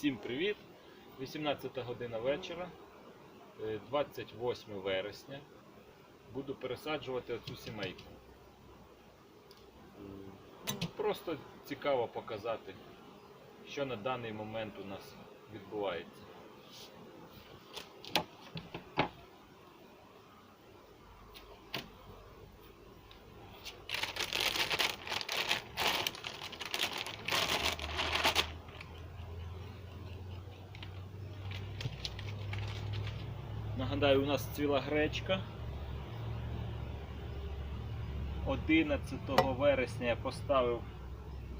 Всім привіт! 18 година вечора, е, 28 вересня. Буду пересаджувати оцю сімейку. Просто цікаво показати, що на даний момент у нас відбувається. Нагадаю, у нас цвіла гречка. 11 вересня я поставив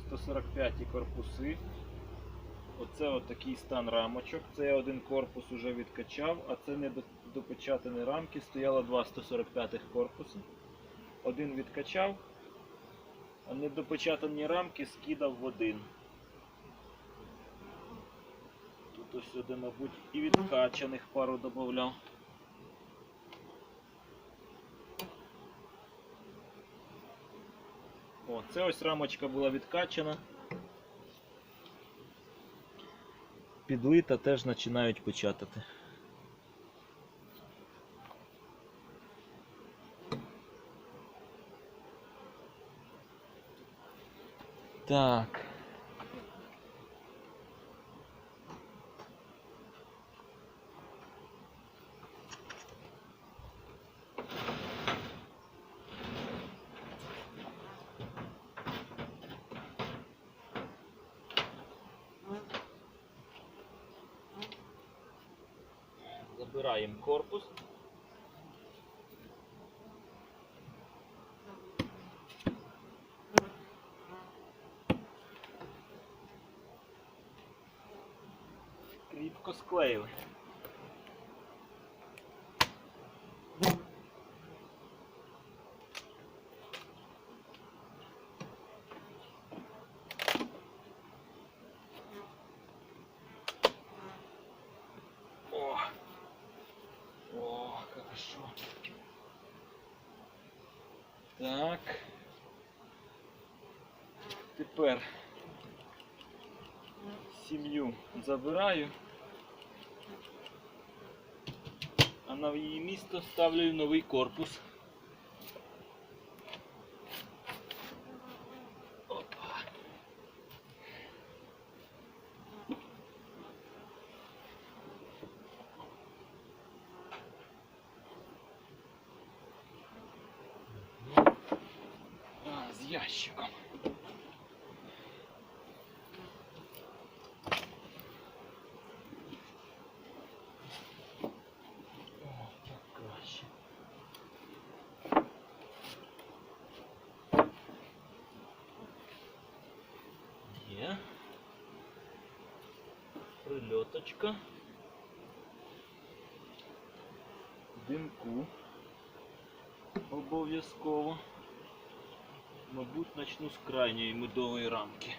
145 корпуси. Оце от такий стан рамочок. Це я один корпус уже відкачав, а це не допечатані рамки. Стояло два 145 корпуси. Один відкачав, а недопечатані рамки скидав в один. Тут ось сюди, мабуть, і відкачаних пару додавав. О, це ось рамочка була відкачана. Підлита теж починають печатати. Так. Забираємо корпус. Кріпко склеїли. Так. Тепер сім'ю забираю, а на її місто ставлю новий корпус. Ящиком. Є. Прильоточка. Димку. Обов'язково. Мабуть, начну з крайньої медової рамки.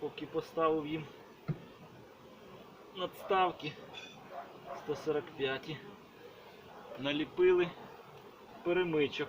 Поки поставив їм надставки 145 наліпили перемичок.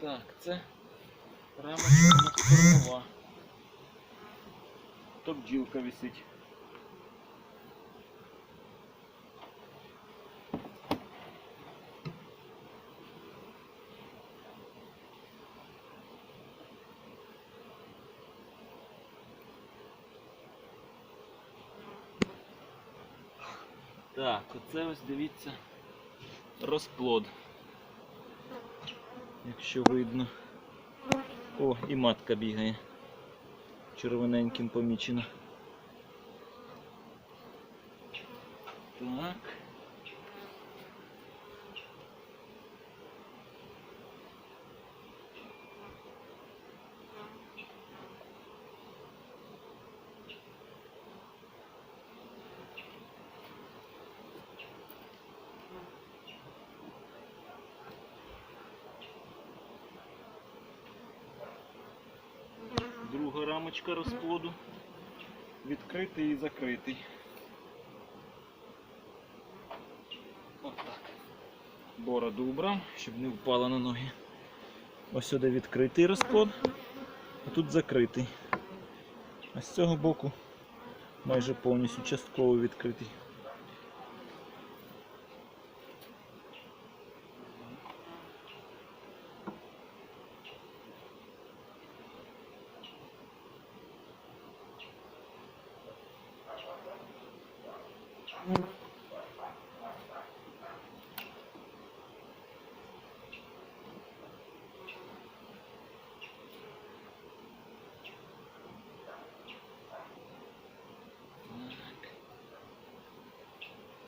Так, це нас кормова. То бджілка висить. Так, оце ось дивіться розплод. Якщо видно. О, і матка бігає. Червоненьким помічена. Так. Рамочка розплоду. Відкритий і закритий. Отак. Бороду убрав, щоб не впала на ноги. Ось сюди відкритий розплод, а тут закритий. А з цього боку майже повністю частково відкритий.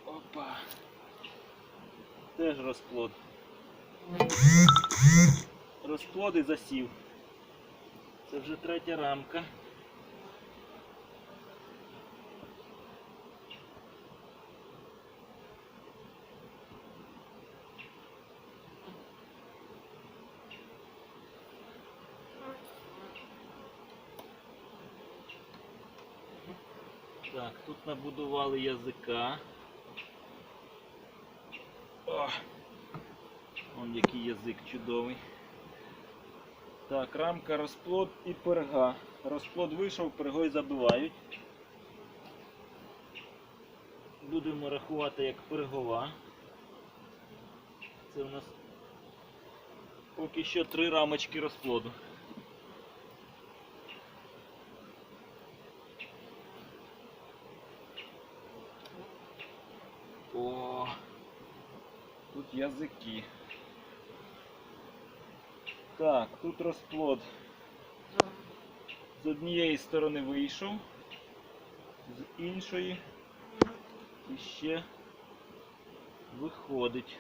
Опа. Теж розплод. Розплод і засів. Це вже третя рамка. Так, тут набудували язика. О, вон який язик чудовий. Так, рамка, розплод і перга. Розплод вийшов, пергою забивають. Будемо рахувати як пергова. Це у нас поки що три рамочки розплоду. О, тут язики. Так, тут розплод з однієї сторони вийшов, з іншої іще виходить.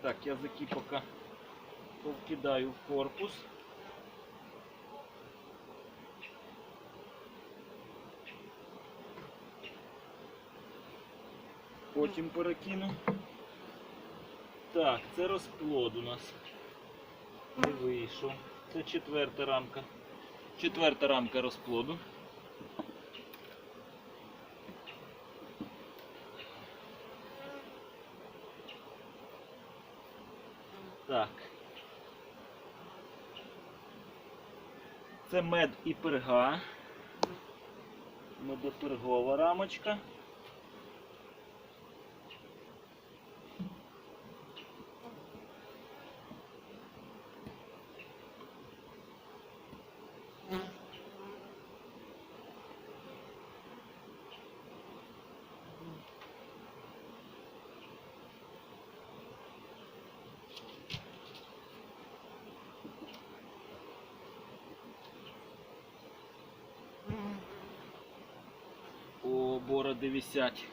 Так, язики поки повкидаю в корпус. Потім перекину. Так, це розплод у нас. Не вийшов. Це четверта рамка. Четверта рамка розплоду. Так. Це мед і перга. Медопергова рамочка. О, бороди висять.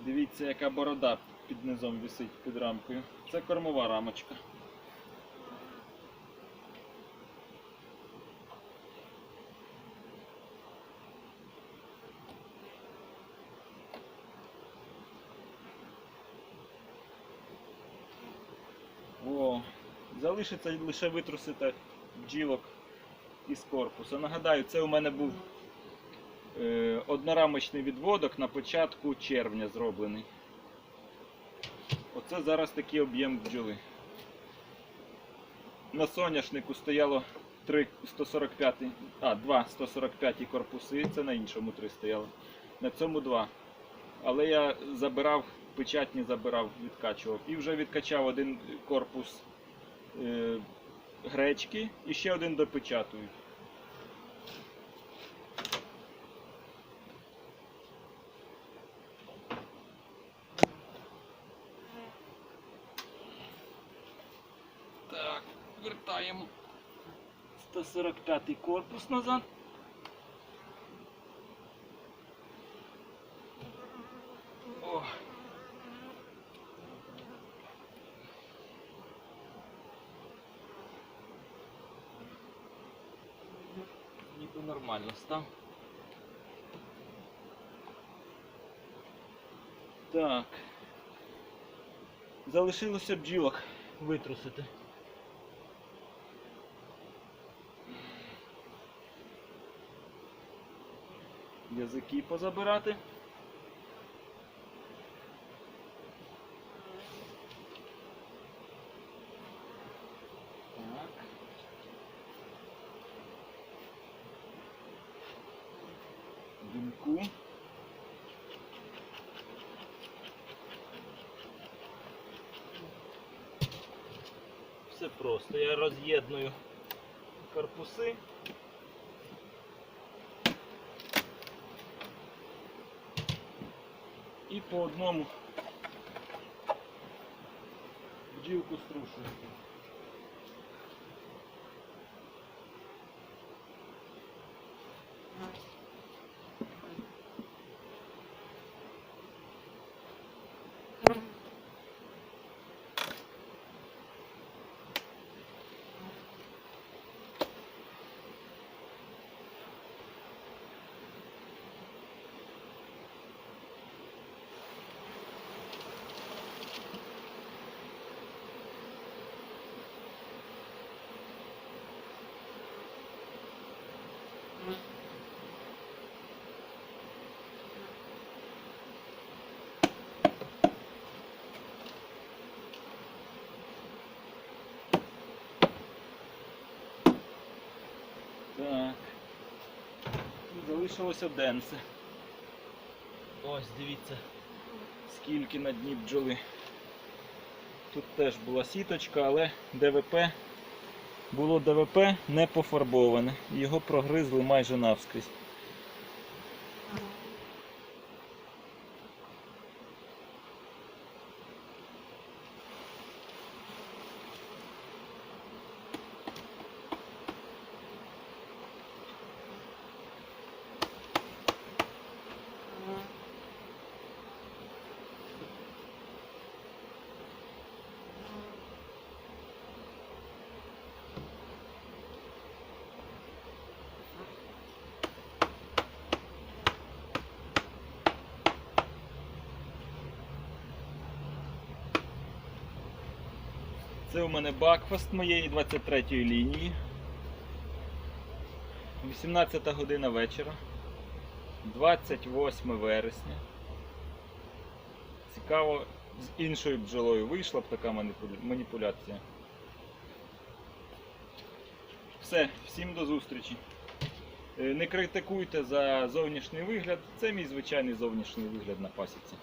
Дивіться, яка борода під низом висить під рамкою. Це кормова рамочка. О, залишиться лише витрусити бджілок із корпусу. Нагадаю, це у мене був однорамочний відводок на початку червня зроблений. Оце зараз такий об'єм бджоли. На соняшнику стояло 3 145, а, 2 145 корпуси, це на іншому 3 стояло. На цьому 2. Але я забирав, печатні забирав, відкачував. І вже відкачав один корпус е, гречки і ще один допечатую. Так, вертаємо 145 корпус назад. О. Ніби нормально став. Так. Залишилося бджілок витрусити. Язики позабирати. Так. Все просто. Я роз'єдную корпуси. І по одному бджілку струшую. Так. І залишилося денце. Ось дивіться, скільки на дні бджоли. Тут теж була сіточка, але ДВП було ДВП не пофарбоване. Його прогризли майже навскрізь. Це у мене бакфаст моєї 23-ї лінії. 18 година вечора. 28 вересня. Цікаво, з іншою бджолою вийшла б така маніпуляція. Все, всім до зустрічі. Е, Не критикуйте за зовнішній вигляд. Це мій звичайний зовнішній вигляд на пасіці.